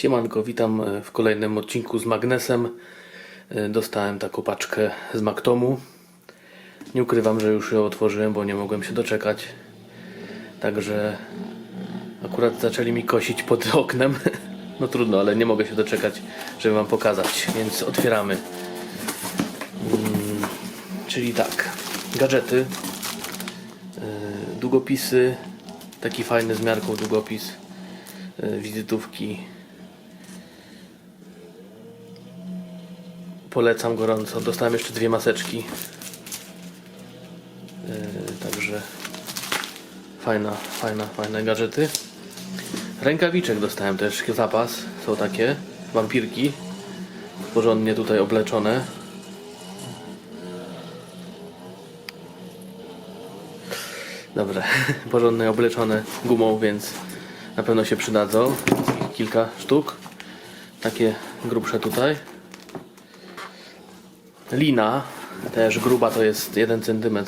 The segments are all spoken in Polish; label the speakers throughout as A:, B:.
A: Siemanko, witam e, w kolejnym odcinku z magnesem. E, Dostałem taką paczkę z Maktomu. Nie ukrywam, że już ją otworzyłem, bo nie mogłem się doczekać. Także akurat zaczęli mi kosić pod oknem. No trudno, ale nie mogę się doczekać, żeby Wam pokazać, więc otwieramy. Mm, czyli tak, gadżety, yy, długopisy, taki fajny z miarką długopis, wizytówki. Polecam gorąco. Dostałem jeszcze dwie maseczki. Yy, także fajna, fajna, fajne gadżety. Rękawiczek dostałem też zapas. Są takie wampirki. Porządnie tutaj obleczone. Dobra, porządnie obleczone gumą, więc na pewno się przydadzą. Kilka sztuk. Takie grubsze tutaj. Lina, też gruba to jest 1 cm.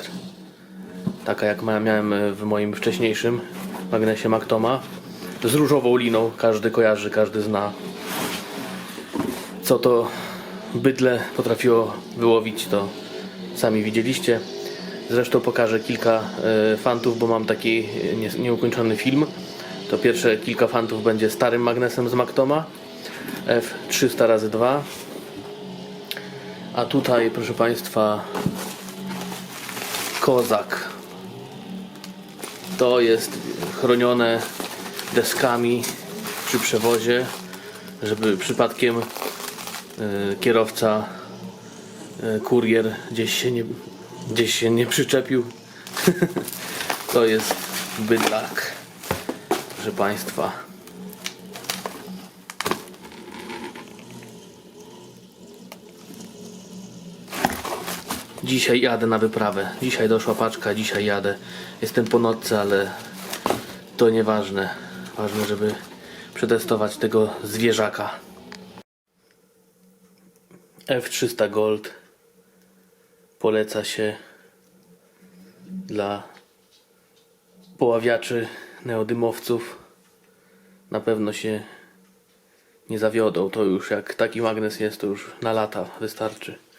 A: Taka jak miałem w moim wcześniejszym magnesie Maktoma. Z różową liną, każdy kojarzy, każdy zna. Co to bydle potrafiło wyłowić, to sami widzieliście. Zresztą pokażę kilka e, fantów, bo mam taki e, nie, nieukończony film. To pierwsze kilka fantów będzie starym magnesem z Maktoma F300 razy 2 a tutaj, proszę Państwa, kozak. To jest chronione deskami przy przewozie, żeby przypadkiem y, kierowca, y, kurier gdzieś się nie, gdzieś się nie przyczepił. to jest bydlak, proszę Państwa. Dzisiaj jadę na wyprawę. Dzisiaj doszła paczka, dzisiaj jadę. Jestem po nocce, ale to nieważne. Ważne, żeby przetestować tego zwierzaka. F300 Gold poleca się dla poławiaczy, neodymowców. Na pewno się nie zawiodą. To już jak taki magnes jest, to już na lata wystarczy.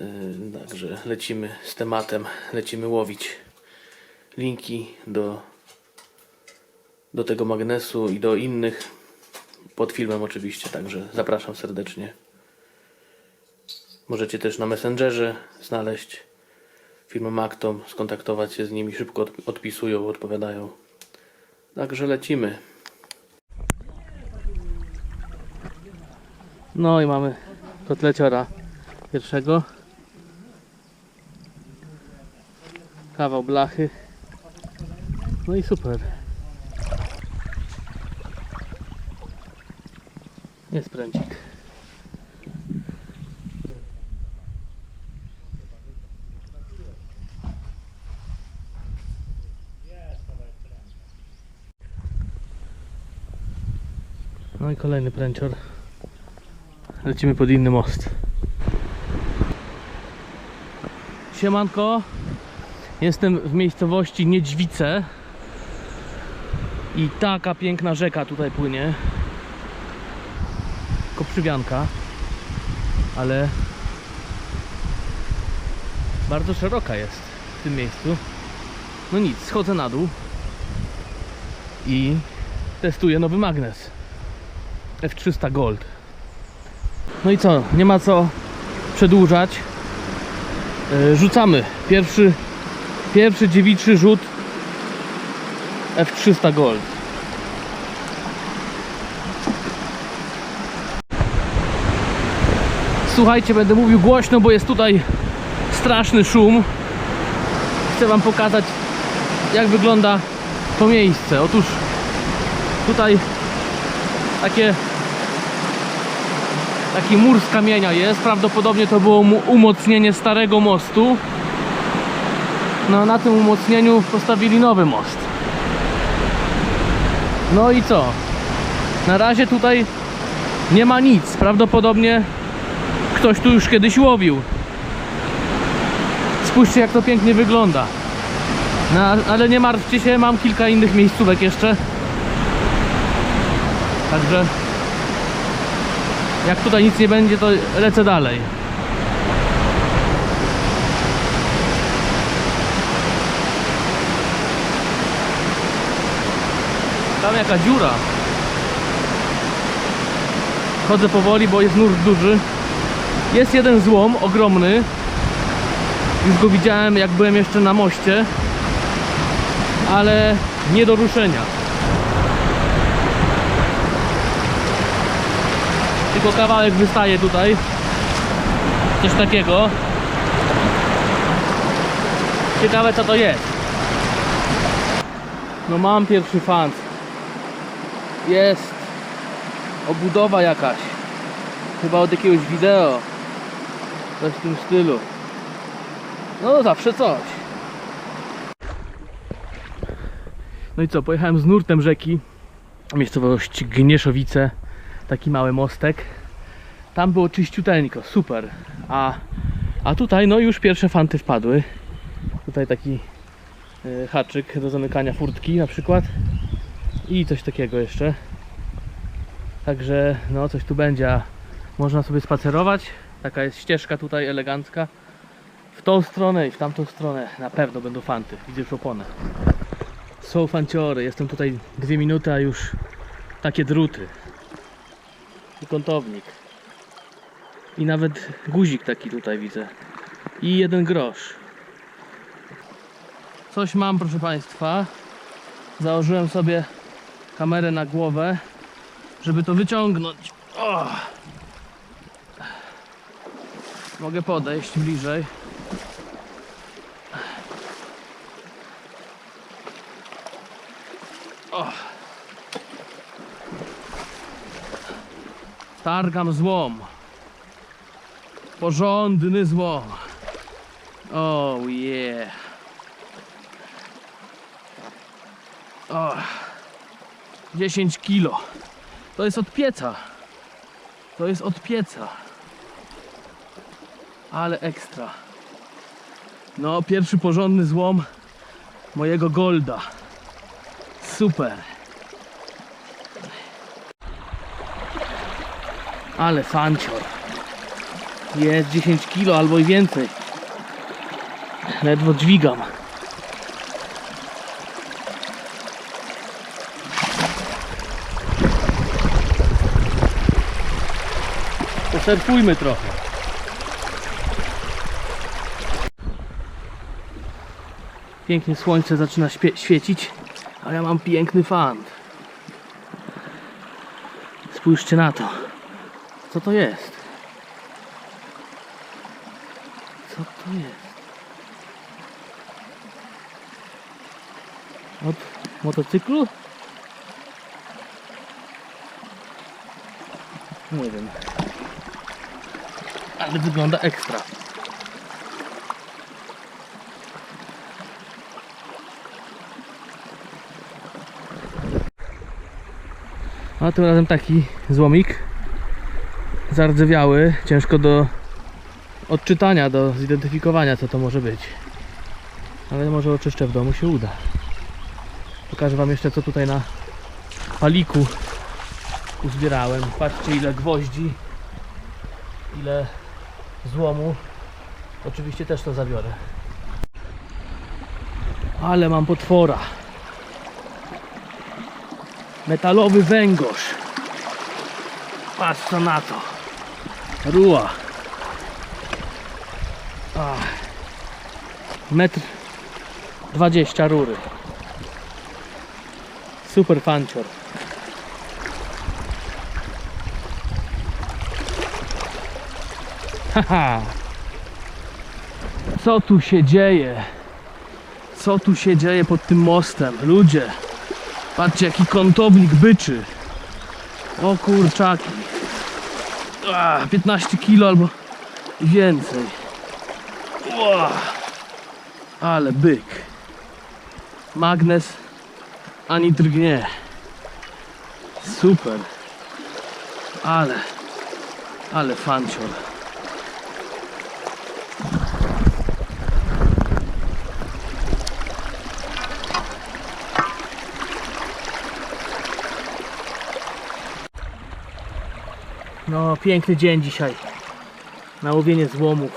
A: Yy, Także lecimy z tematem, lecimy łowić linki do, do tego magnesu i do innych pod filmem oczywiście, także zapraszam serdecznie. Możecie też na Messengerze znaleźć firmę Mactom, skontaktować się z nimi, szybko odp- odpisują, odpowiadają. Także lecimy. No i mamy kotleciora pierwszego. Kawał blachy. No i super. Jest pręcik. No i kolejny pręcior. Lecimy pod inny most. Siemanko. Jestem w miejscowości Niedźwice i taka piękna rzeka tutaj płynie. Koprzywianka, ale bardzo szeroka jest w tym miejscu. No nic, schodzę na dół i testuję nowy magnes F300 Gold. No i co, nie ma co przedłużać. Yy, Rzucamy pierwszy Pierwszy dziewiczy rzut F300 Gold. Słuchajcie, będę mówił głośno, bo jest tutaj straszny szum. Chcę Wam pokazać, jak wygląda to miejsce. Otóż tutaj takie taki mur z kamienia jest. Prawdopodobnie to było umocnienie starego mostu. No na tym umocnieniu postawili nowy most. No i co? Na razie tutaj nie ma nic. Prawdopodobnie ktoś tu już kiedyś łowił. Spójrzcie jak to pięknie wygląda. No, ale nie martwcie się, mam kilka innych miejscówek jeszcze. Także jak tutaj nic nie będzie, to lecę dalej. Tam jaka dziura. Chodzę powoli, bo jest nurt duży. Jest jeden złom, ogromny. Już go widziałem, jak byłem jeszcze na moście. Ale nie do ruszenia. Tylko kawałek wystaje tutaj. Coś takiego. Ciekawe co to jest. No mam pierwszy fant. Jest obudowa jakaś. Chyba od jakiegoś wideo. Coś w tym stylu. No zawsze coś. No i co, pojechałem z nurtem rzeki. Miejscowość Gnieszowice. Taki mały mostek. Tam było czyściuteńko, super. A, a tutaj no już pierwsze fanty wpadły. Tutaj taki e, haczyk do zamykania furtki na przykład. I coś takiego jeszcze. Także no coś tu będzie. Można sobie spacerować. Taka jest ścieżka tutaj elegancka. W tą stronę i w tamtą stronę na pewno będą fanty. Widzę już oponę. Są fanciory. Jestem tutaj dwie minuty, a już takie druty. I kątownik. I nawet guzik taki tutaj widzę. I jeden grosz. Coś mam, proszę Państwa. Założyłem sobie kamerę na głowę, żeby to wyciągnąć. O! Mogę podejść bliżej. O! Targam złom. Porządny złom. Oh yeah. O, 10 kilo. To jest od pieca. To jest od pieca. Ale ekstra. No, pierwszy porządny złom mojego Golda. Super. Ale fancior. Jest 10 kilo albo i więcej. Ledwo dźwigam. Posurfujmy trochę. Pięknie słońce zaczyna świecić, a ja mam piękny fant. Spójrzcie na to. Co to jest? Co to jest? Od motocyklu? Nie wiem. Ale wygląda ekstra. A tym razem taki złomik zardzewiały, ciężko do odczytania, do zidentyfikowania co to może być. Ale może oczyszczę w domu się uda. Pokażę wam jeszcze co tutaj na paliku uzbierałem. Patrzcie ile gwoździ, ile złomu. Oczywiście też to zabiorę. Ale mam potwora. Metalowy węgorz. Patrz co na to. Ruła. Metr 20 rury. Super fancior. Haha. Co tu się dzieje? Co tu się dzieje pod tym mostem? Ludzie. Patrzcie jaki kątownik byczy. O kurczaki. A, 15 kilo albo więcej. Ale byk. Magnes ani drgnie. Super. Ale, ale fancior. No, piękny dzień dzisiaj. Na łowienie złomów.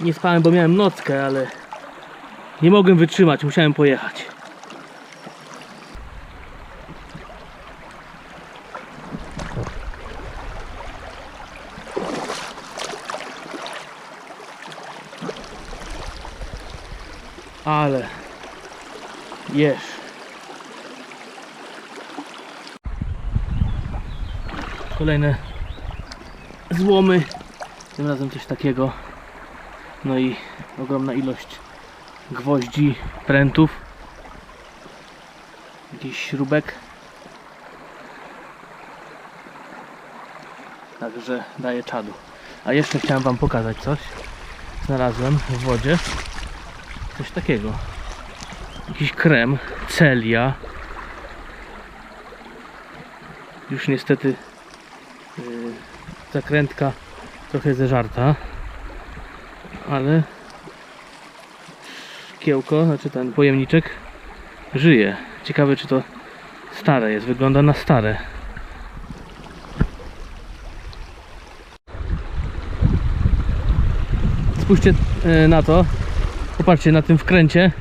A: Nie spałem, bo miałem nockę, ale nie mogłem wytrzymać, musiałem pojechać. Ale jesz. Kolejne złomy. Tym razem coś takiego. No i ogromna ilość gwoździ, prętów. Jakiś śrubek. Także daje czadu. A jeszcze chciałem Wam pokazać coś. Znalazłem w wodzie coś takiego. Jakiś krem, celia. Już niestety zakrętka trochę zeżarta, ale szkiełko, znaczy ten pojemniczek żyje. Ciekawe czy to stare jest, wygląda na stare. Spójrzcie e, na to. Popatrzcie na tym wkręcie.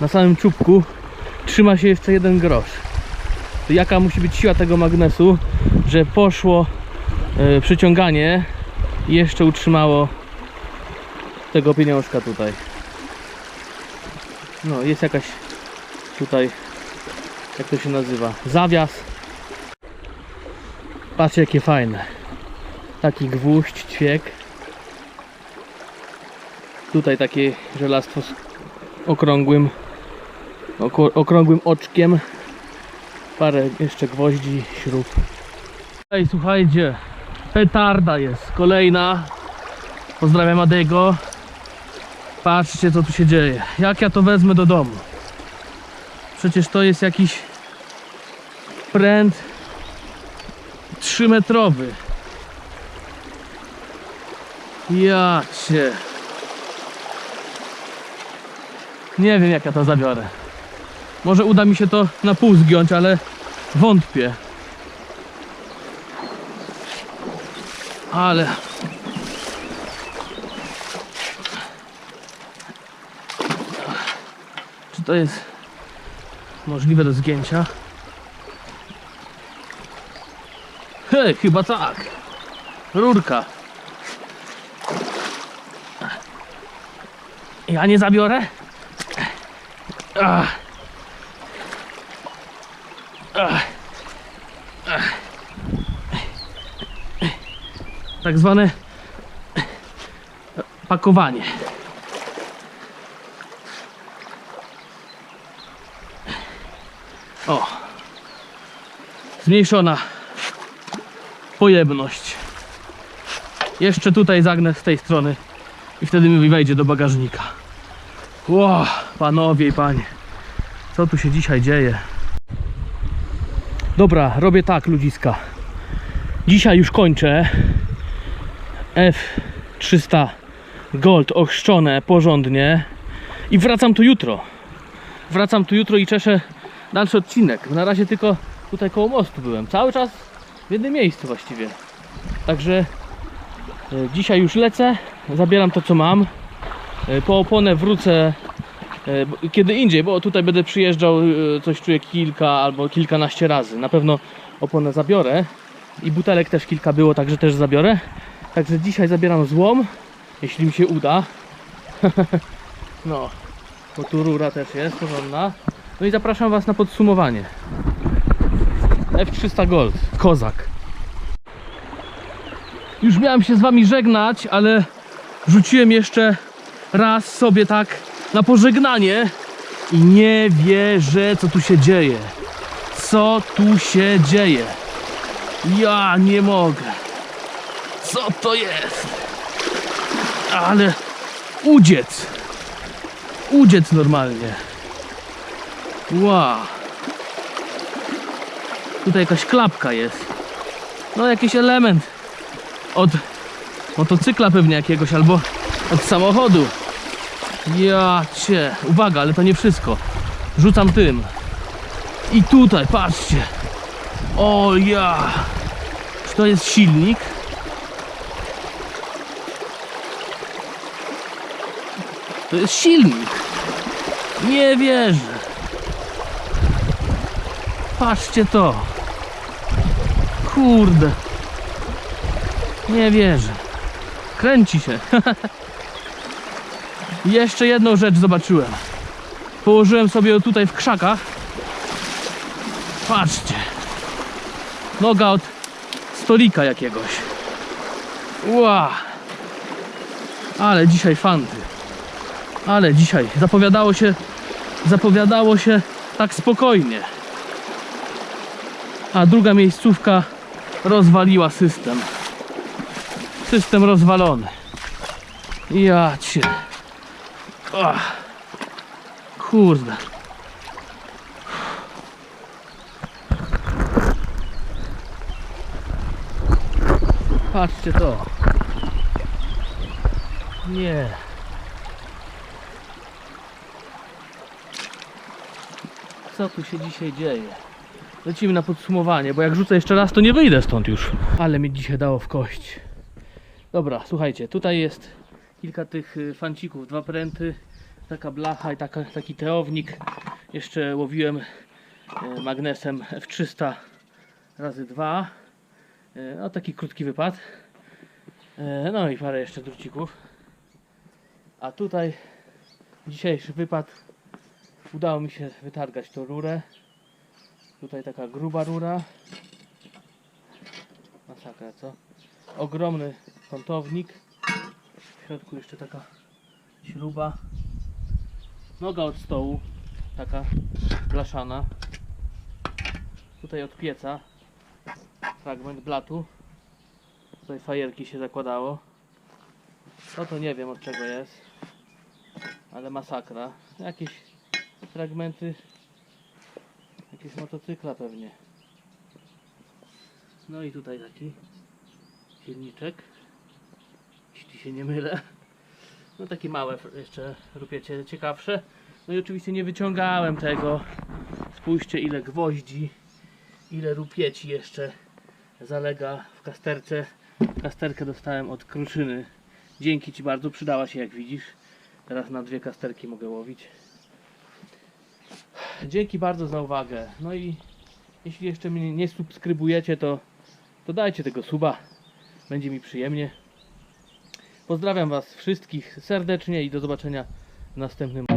A: Na samym czubku trzyma się jeszcze jeden grosz. To jaka musi być siła tego magnesu, że poszło przyciąganie i jeszcze utrzymało tego pieniążka tutaj. No, jest jakaś tutaj, jak to się nazywa, zawias. Patrzcie jakie fajne. Taki gwóźdź, ćwiek. Tutaj takie żelastwo z okrągłym, okrągłym oczkiem. Parę jeszcze gwoździ, śrub. Ej, słuchajcie, petarda jest, kolejna. Pozdrawiam Adego. Patrzcie co tu się dzieje. Jak ja to wezmę do domu? Przecież to jest jakiś pręt 3 metrowy. Ja. Nie wiem jak ja to zabiorę. Może uda mi się to na pół zgiąć, ale wątpię. Ale czy to jest możliwe do zgięcia? Hej, chyba tak. Rurka. Ja nie zabiorę? Ach. Tak zwane pakowanie. O. Zmniejszona pojemność. Jeszcze tutaj zagnę z tej strony i wtedy mi wejdzie do bagażnika. Ło, panowie i panie. Co tu się dzisiaj dzieje? Dobra, robię tak, ludziska. Dzisiaj już kończę. F300 Gold ochrzczone porządnie. I wracam tu jutro. Wracam tu jutro i czeszę dalszy odcinek. Na razie tylko tutaj koło mostu byłem. Cały czas w jednym miejscu właściwie. Także e, dzisiaj już lecę. Zabieram to co mam. E, Po oponę wrócę e, kiedy indziej, bo tutaj będę przyjeżdżał coś czuję kilka albo kilkanaście razy. Na pewno oponę zabiorę i butelek też kilka było, także też zabiorę. Także dzisiaj zabieram złom, jeśli mi się uda. no, bo tu rura też jest porządna. No i zapraszam Was na podsumowanie. F300 Gold, kozak. Już miałem się z Wami żegnać, ale rzuciłem jeszcze raz sobie tak na pożegnanie i nie wierzę co tu się dzieje. Co tu się dzieje? Ja nie mogę. Co to jest? Ale udziec. Udziec normalnie. Wow. Tutaj jakaś klapka jest. No jakiś element od motocykla pewnie jakiegoś albo od samochodu. Ja cię. Uwaga, ale to nie wszystko. Rzucam tym. I tutaj, patrzcie. O ja. To jest silnik. To jest silnik. Nie wierzę. Patrzcie to. Kurde. Nie wierzę. Kręci się. Jeszcze jedną rzecz zobaczyłem. Położyłem sobie tutaj w krzakach. Patrzcie. Noga od stolika jakiegoś. Ła. Ale dzisiaj fanty. Ale dzisiaj zapowiadało się zapowiadało się tak spokojnie. A druga miejscówka rozwaliła system. System rozwalony. Ja cię. Ach. Kurde. Patrzcie to. Nie. Co tu się dzisiaj dzieje? Lecimy na podsumowanie, bo jak rzucę jeszcze raz, to nie wyjdę stąd już. Ale mi dzisiaj dało w kość. Dobra, słuchajcie, tutaj jest kilka tych y, fancików, dwa pręty, taka blacha i taka, taki teownik. Jeszcze łowiłem y, magnesem F300 razy 2. Y, No taki krótki wypad. No i parę jeszcze drucików. A tutaj dzisiejszy wypad udało mi się wytargać tą rurę. Tutaj taka gruba rura. Masakra, co? Ogromny kątownik. W środku jeszcze taka śruba. Noga od stołu. Taka blaszana. Tutaj od pieca. Fragment blatu. Tutaj fajerki się zakładało. No to nie wiem od czego jest. Ale masakra. Jakieś fragmenty Jakieś motocykla pewnie. No i tutaj taki silniczek. Jeśli się nie mylę. No takie małe jeszcze rupiecie ciekawsze. No i oczywiście nie wyciągałem tego. Spójrzcie ile gwoździ, ile rupieci jeszcze zalega w kasterce. Kasterkę dostałem od Kruszyny. Dzięki Ci bardzo, przydała się jak widzisz. Teraz na dwie kasterki mogę łowić. Dzięki bardzo za uwagę. No i jeśli jeszcze mnie nie subskrybujecie, to, to dajcie tego suba. Będzie mi przyjemnie. Pozdrawiam Was wszystkich serdecznie i do zobaczenia w następnym.